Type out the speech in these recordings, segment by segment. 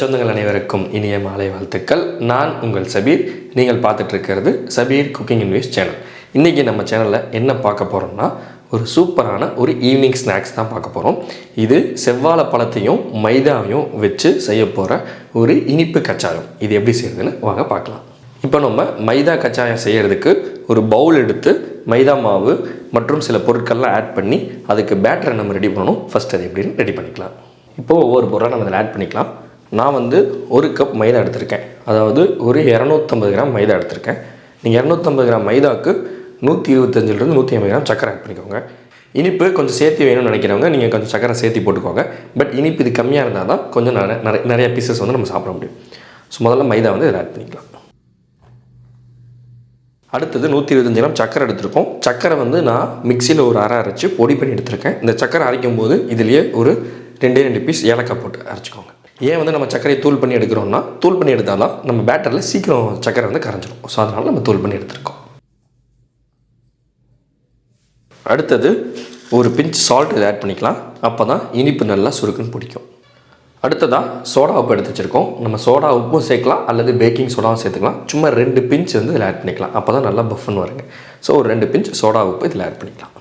அனைவருக்கும் இனிய மாலை வாழ்த்துக்கள். நான் உங்கள் சபீர். நீங்கள் பார்த்துட்ருக்கிறது சபீர் குக்கிங் இன்வெஸ்ட் சேனல். இன்றைக்கி நம்ம சேனலில் என்ன பார்க்க போகிறோம்னா ஒரு சூப்பரான ஒரு ஈவினிங் ஸ்நாக்ஸ் தான் பார்க்க போகிறோம் இது செவ்வாழை பழத்தையும் மைதாவையும் வச்சு செய்ய போகிற ஒரு இனிப்பு கச்சாயம். இது எப்படி செய்யறதுன்னு வாங்க பார்க்கலாம். இப்போ நம்ம மைதா கச்சாயம் செய்கிறதுக்கு ஒரு பவுல் எடுத்து மைதா மாவு மற்றும் சில பொருட்கள்லாம் ஆட் பண்ணி அதுக்கு பேட்டரை நம்ம ரெடி பண்ணணும்? ஃபஸ்ட் அது எப்படின்னு ரெடி பண்ணிக்கலாம். இப்போது ஒவ்வொரு பொருளாக நம்ம அதில் ஆட் பண்ணிக்கலாம். நான் வந்து ஒரு கப் மைதா எடுத்திருக்கேன். அதாவது ஒரு இரநூத்தம்பது கிராம் மைதா எடுத்திருக்கேன். நீங்கள் இரநூத்தம்பது கிராம் மைதாவுக்கு நூற்றி இருபத்தஞ்சிலிருந்து நூற்றி ஐம்பது கிராம் சக்கரை ஆட் பண்ணிக்கோங்க. இனிப்பு கொஞ்சம் சேர்த்து வேணும்னு நினைக்கிறவங்க நீங்கள் கொஞ்சம் சக்கரை சேர்த்து போட்டுக்கோங்க. பட் இனிப்பு இது கம்மியாக இருந்தால் தான் கொஞ்சம் நிறைய நிறைய பீசஸ் வந்து நம்ம சாப்பிட முடியும். ஸோ முதல்ல மைதா வந்து இதில் ஆட் பண்ணிக்கலாம். அடுத்தது நூற்றி இருபத்தஞ்சு கிராம் சக்கரை எடுத்திருக்கோம். சக்கரை வந்து நான் மிக்சியில் ஒரு அரை அரைச்சி பொடி பண்ணி எடுத்திருக்கேன். இந்த சக்கரை அரைக்கும் போது இதுலேயே ஒரு ரெண்டே ரெண்டு பீஸ் ஏலக்காய் போட்டு அரைச்சிக்கோங்க. ஏன் வந்து நம்ம சர்க்கரையை தூள் பண்ணி எடுக்கிறோம்னா தூள் பண்ணி எடுத்தாலும் நம்ம பேட்டரில் சீக்கிரம் சக்கரை வந்து கரைஞ்சிரும். ஸோ அதனால் நம்ம தூள் பண்ணி எடுத்திருக்கோம். அடுத்தது ஒரு பிஞ்ச் சால்ட் இதை ஆட் பண்ணிக்கலாம். அப்போ தான் இனிப்பு நல்லா சுருக்குன்னு பிடிக்கும். அடுத்ததாக சோடா உப்பு எடுத்து வச்சுருக்கோம். நம்ம சோடா உப்பும் சேர்க்கலாம் அல்லது பேக்கிங் சோடாவும் சேர்த்துக்கலாம். சும்மா ரெண்டு பிஞ்ச் வந்து இதில் ஆட் பண்ணிக்கலாம். அப்போ தான் நல்லா பஃப்னு வருங்க. ஸோ ஒரு ரெண்டு பிஞ்ச் சோடா உப்பு இதில் ஆட் பண்ணிக்கலாம்.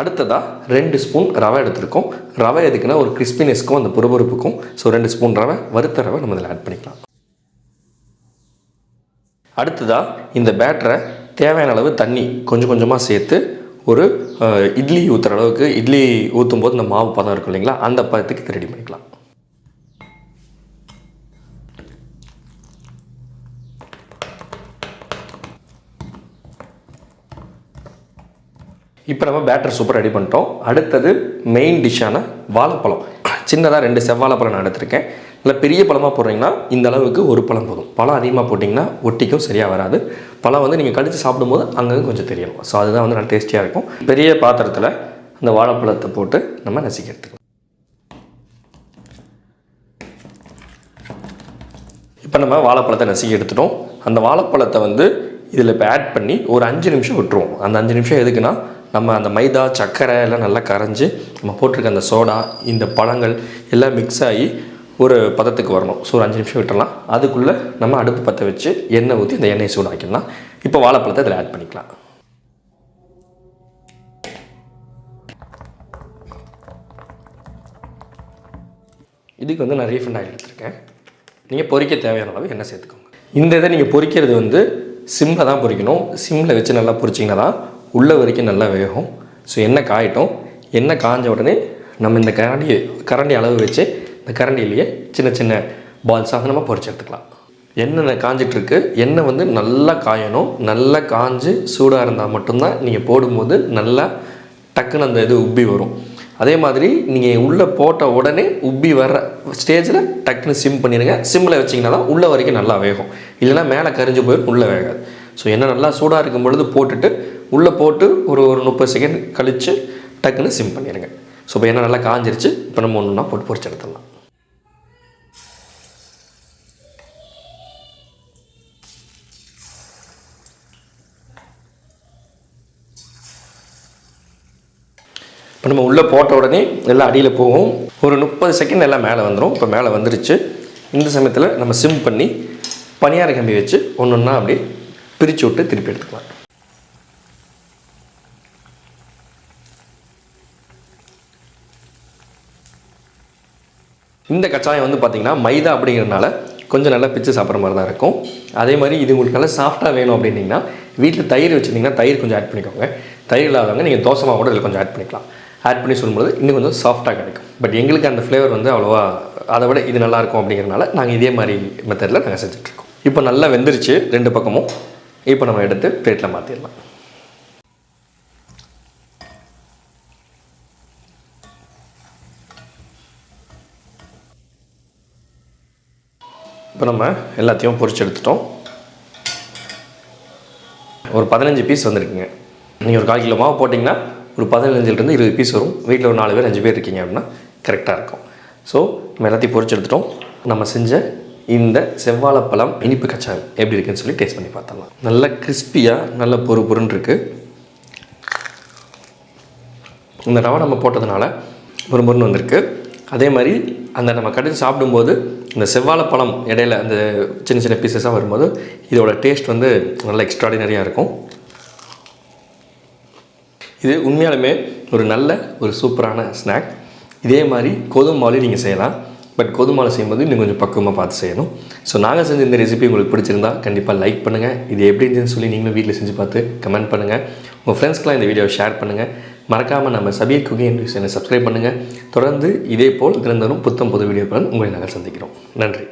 அடுத்ததாக ரெண்டு ஸ்பூன் ரவை எடுத்திருக்கோம். ரவை எதுக்குன்னா ஒரு கிறிஸ்பினஸ்க்கும் அந்த புறுபுறுப்புக்கும். ஸோ ரெண்டு ஸ்பூன் ரவை வறுத்த ரவை நம்ம இதில் ஆட் பண்ணிக்கலாம். அடுத்ததாக இந்த பேட்டரை தேவையான அளவு தண்ணி கொஞ்சம் கொஞ்சமாக சேர்த்து ஒரு இட்லி ஊற்றுற அளவுக்கு இட்லி ஊற்றும் போது இந்த மாவு பதம் இருக்கும் இல்லைங்களா அந்த பதத்துக்கு இது ரெடி பண்ணிக்கலாம். இப்போ நம்ம பேட்டர் சூப்பர் ரெடி பண்ணிட்டோம். அடுத்தது மெயின் டிஷ்ஷான வாழைப்பழம். சின்னதாக ரெண்டு செவ்வாழைப்பழம் நான் எடுத்திருக்கேன். இல்லை பெரிய பழமாக போடுறீங்கன்னா இந்த அளவுக்கு ஒரு பழம் போதும். பழம் அதிகமாக போட்டிங்கன்னா ஒட்டிக்கும் சரியாக வராது. பழம் வந்து நீங்கள் கடித்து சாப்பிடும்போது அங்கங்கே கொஞ்சம் தெரியணும் ஸோ அதுதான் வந்து நல்லா டேஸ்டியாக இருக்கும். பெரிய பாத்திரத்தில் அந்த வாழைப்பழத்தை போட்டு நம்ம நசுக்கி எடுத்துக்கலாம். இப்போ நம்ம வாழைப்பழத்தை நசுக்கி எடுத்துட்டோம். அந்த வாழைப்பழத்தை வந்து இதில் இப்போ ஆட் பண்ணி ஒரு அஞ்சு நிமிஷம் விட்டுருவோம். அந்த அஞ்சு நிமிஷம் எதுக்குன்னா நம்ம அந்த மைதா சர்க்கரை எல்லாம் நல்லா கரைஞ்சி நம்ம போட்டிருக்க அந்த சோடா இந்த பழங்கள் எல்லாம் மிக்ஸ் ஆகி ஒரு பதத்துக்கு வரணும். ஸோ ஒரு அஞ்சு நிமிஷம் விட்டுறலாம். அதுக்குள்ளே நம்ம அடுப்பு பற்ற வச்சு எண்ணெய் ஊற்றி அந்த எண்ணெயை சூடாக்கிடலாம். இப்போ வாழைப்பழத்தை இதில் ஆட் பண்ணிக்கலாம். இதுக்கு வந்து நான் ரீஃபண்ட் ஆகி எடுத்திருக்கேன். நீங்கள் பொறிக்க தேவையான அளவு எண்ணெய் சேர்த்துக்கோங்க. இந்த இதை நீங்கள் பொரிக்கிறது வந்து சிம்மில் தான் பொரிக்கணும் சிம்மில் வச்சு நல்லா பொறிச்சிங்கன்னா தான் உள்ளே வரைக்கும் நல்லா வேகும். ஸோ எண்ணெய் காயட்டும். எண்ணெய் காஞ்ச உடனே நம்ம இந்த கரண்டி கரண்டி அளவு வச்சு இந்த கரண்டிலேயே சின்ன சின்ன பால்ஸாக நம்ம பொறிச்சு எடுத்துக்கலாம். எண்ணெய் காஞ்சிட்ருக்கு. எண்ணெய் வந்து நல்லா காயணும். நல்லா காஞ்சு சூடாக இருந்தால் மட்டும்தான் நீங்கள் போடும்போது நல்லா டக்குன்னு அந்த இது உப்பி வரும். அதே மாதிரி நீங்கள் உள்ளே போட்ட உடனே உப்பி வர்ற ஸ்டேஜில் டக்குன்னு சிம் பண்ணிடுங்க சிம்மில் வச்சிங்கன்னா தான் உள்ளே வரைக்கும் நல்லா வேகும். இல்லைன்னா மேலே கரிஞ்சு போயிடும் உள்ளே வேகாது. ஸோ எண்ணெய் நல்லா சூடாக இருக்கும் பொழுது போட்டுட்டு உள்ளே போட்டு ஒரு ஒரு முப்பது செகண்ட் கழித்து டக்குன்னு சிம் பண்ணிடுங்க. ஸோ இப்போ எண்ணெய் நல்லா காஞ்சிருச்சு. இப்போ நம்ம ஒன்று ஒன்றா போட்டு பொறிச்சு எடுத்துடலாம். இப்போ நம்ம உள்ளே போட்ட உடனே எல்லாம் அடியில் போகும். ஒரு முப்பது செகண்ட் எல்லாம் மேலே வந்துடும் இப்போ மேலே வந்துருச்சு. இந்த சமயத்தில் நம்ம சிம் பண்ணி பனியார கம்பி வச்சு ஒன்று ஒன்றா அப்படியே பிரித்து விட்டு திருப்பி எடுத்துக்கலாம். இந்த கச்சாயம் வந்து பார்த்திங்கன்னா மைதா அப்படிங்கிறனால கொஞ்சம் நல்லா பிச்சு சாப்பிட்ற மாதிரி தான் இருக்கும். அதே மாதிரி இது உங்களுக்கு நல்லா சாஃப்டாக வேணும் அப்படின்னிங்கன்னா வீட்டில் தயிர் வச்சுருந்தீங்கன்னா தயிர் கொஞ்சம் ஆட் பண்ணிக்கோங்க. தயிர் இல்லாதவங்க நீங்கள் தோசை மாவு கூட இதில் கொஞ்சம் ஆட் பண்ணிக்கலாம். ஆட் பண்ணி சொல்லும்போது இன்னும் கொஞ்சம் சாஃப்டாக கிடைக்கும். பட் எங்களுக்கு அந்த ஃப்ளேவர் வந்து அவ்வளோவா அதை விட இது நல்லாயிருக்கும் அப்படிங்கிறனால நாங்கள் இதே மாதிரி மெத்தடில் நாங்கள் செஞ்சுட்ருக்கோம் இப்போ நல்லா வெந்துருச்சு ரெண்டு பக்கமும். இப்போ நம்ம எடுத்து பிளேட்டில் மாற்றிடலாம் இப்போ நம்ம எல்லாத்தையும் பொறிச்சு எடுத்துட்டோம் ஒரு பதினஞ்சு பீஸ் வந்திருக்குங்க. நீங்கள் ஒரு கால் கிலோ மாவு போட்டிங்கன்னா ஒரு பதினஞ்சுலேருந்து இருபது பீஸ் வரும். வீட்டில் ஒரு நாலு பேர் அஞ்சு பேர் இருக்கீங்க அப்படின்னா கரெக்டாக இருக்கும். ஸோ நம்ம எல்லாத்தையும் பொரிச்சு எடுத்துட்டோம் நம்ம செஞ்ச இந்த செவ்வாழைப்பழம் இனிப்பு கச்சாயம் எப்படி இருக்குன்னு சொல்லி டேஸ்ட் பண்ணி பார்த்தலாம் நல்ல கிறிஸ்பியாக நல்ல பொறு பொருன்னு இருக்குது இந்த ரவை நம்ம போட்டதுனால முறுமுறுன்னு வந்திருக்கு. அதே மாதிரி அந்த நம்ம கடையில் சாப்பிடும்போது இந்த செவ்வாழைப்பழம் இடையில அந்த சின்ன சின்ன பீசஸாக வரும்போது இதோட டேஸ்ட் வந்து நல்ல எக்ஸ்ட்ராடினரியாக இருக்கும். இது உண்மையாலுமே ஒரு நல்ல ஒரு சூப்பரான ஸ்நாக் இதே மாதிரி கோதுமை மாவுலையும் நீங்கள் செய்யலாம். பட் கோதுமை மாவு செய்யும்போது இன்னும் கொஞ்சம் பக்குவமாக பார்த்து செய்யணும். ஸோ நாங்கள் செஞ்ச இந்த ரெசிபி உங்களுக்கு பிடிச்சிருந்தா கண்டிப்பாக லைக் பண்ணுங்கள் இது எப்படி இருந்துச்சுன்னு சொல்லி நீங்களும் வீட்டில் செஞ்சு பார்த்து கமெண்ட் பண்ணுங்கள் உங்கள் ஃப்ரெண்ட்ஸ்க்கெலாம் இந்த வீடியோவை ஷேர் பண்ணுங்கள் மறக்காமல் நம்ம சபீர் குக்கிங் சேனலை சப்ஸ்கிரைப் பண்ணுங்கள் தொடர்ந்து இதே போல் தினந்தரும் புத்தம் புது வீடியோக்களுடன் உங்களை நாங்கள் சந்திக்கிறோம். நன்றி.